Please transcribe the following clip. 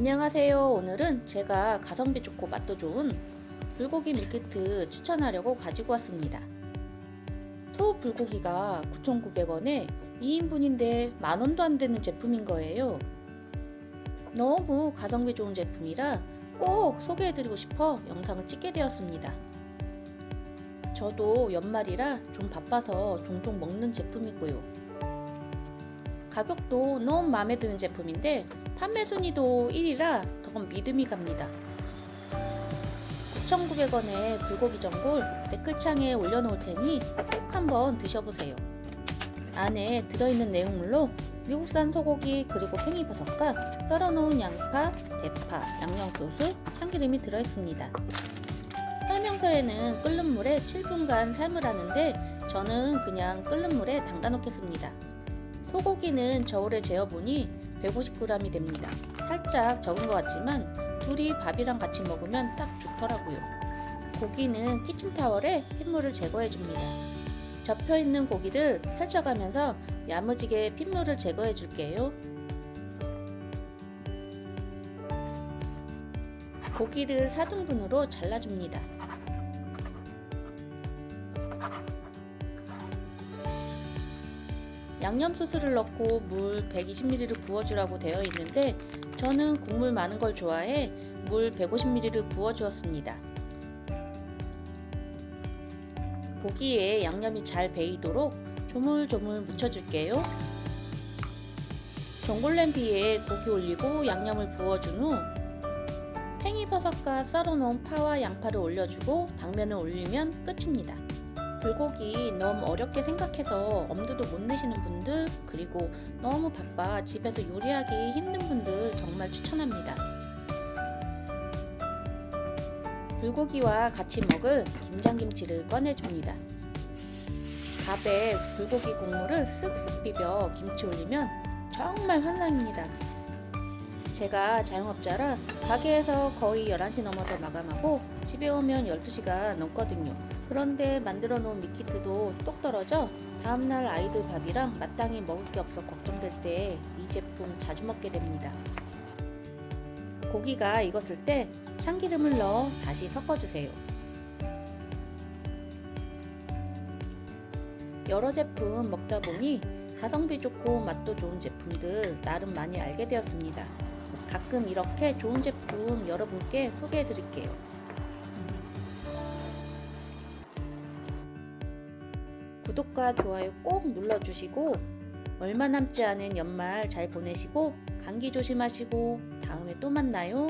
안녕하세요. 오늘은 제가 가성비 좋고 맛도 좋은 불고기 밀키트 추천하려고 가지고 왔습니다. 소 불고기가 9,900원에 2인분인데 만원도 안 되는 제품인 거예요. 너무 가성비 좋은 제품이라 꼭 소개해드리고 싶어 영상을 찍게 되었습니다. 저도 연말이라 좀 바빠서 종종 먹는 제품이고요. 가격도 너무 마음에 드는 제품인데 판매 순위도 1위라 더 믿음이 갑니다. 9,900원에 불고기 전골 댓글창에 올려놓을 테니 꼭 한번 드셔보세요. 안에 들어있는 내용물로 미국산 소고기 그리고 팽이버섯과 썰어놓은 양파, 대파, 양념소스, 참기름이 들어있습니다. 설명서에는 끓는 물에 7분간 삶으라는데 저는 그냥 끓는 물에 담가 놓겠습니다. 소고기는 저울에 재어보니 150g이 됩니다. 살짝 적은 것 같지만 둘이 밥이랑 같이 먹으면 딱 좋더라고요. 고기는 키친타월에 핏물을 제거해 줍니다. 접혀 있는 고기를 펼쳐가면서 야무지게 핏물을 제거해 줄게요. 고기를 4등분으로 잘라줍니다. 양념 소스를 넣고 물 120ml를 부어주라고 되어 있는데 저는 국물 많은 걸 좋아해 물 150ml를 부어주었습니다. 고기에 양념이 잘 배이도록 조물조물 묻혀줄게요. 전골 냄비에 고기 올리고 양념을 부어준 후 팽이버섯과 썰어놓은 파와 양파를 올려주고 당면을 올리면 끝입니다. 불고기 너무 어렵게 생각해서 엄두도 못 내시는 분들 그리고 너무 바빠 집에서 요리하기 힘든 분들 정말 추천합니다. 불고기와 같이 먹을 김장김치를 꺼내줍니다. 밥에 불고기 국물을 쓱쓱 비벼 김치 올리면 정말 환상입니다. 제가 자영업자라 가게에서 거의 11시 넘어서 마감하고 집에 오면 12시가 넘거든요. 그런데 만들어 놓은 밀키트도 똑 떨어져 다음날 아이들 밥이랑 마땅히 먹을 게 없어 걱정될 때 이 제품 자주 먹게 됩니다. 고기가 익었을 때 참기름을 넣어 다시 섞어주세요. 여러 제품 먹다 보니 가성비 좋고 맛도 좋은 제품들 나름 많이 알게 되었습니다. 가끔 이렇게 좋은 제품 여러분께 소개해 드릴게요. 구독과 좋아요 꼭 눌러주시고 얼마 남지 않은 연말 잘 보내시고 감기 조심하시고 다음에 또 만나요.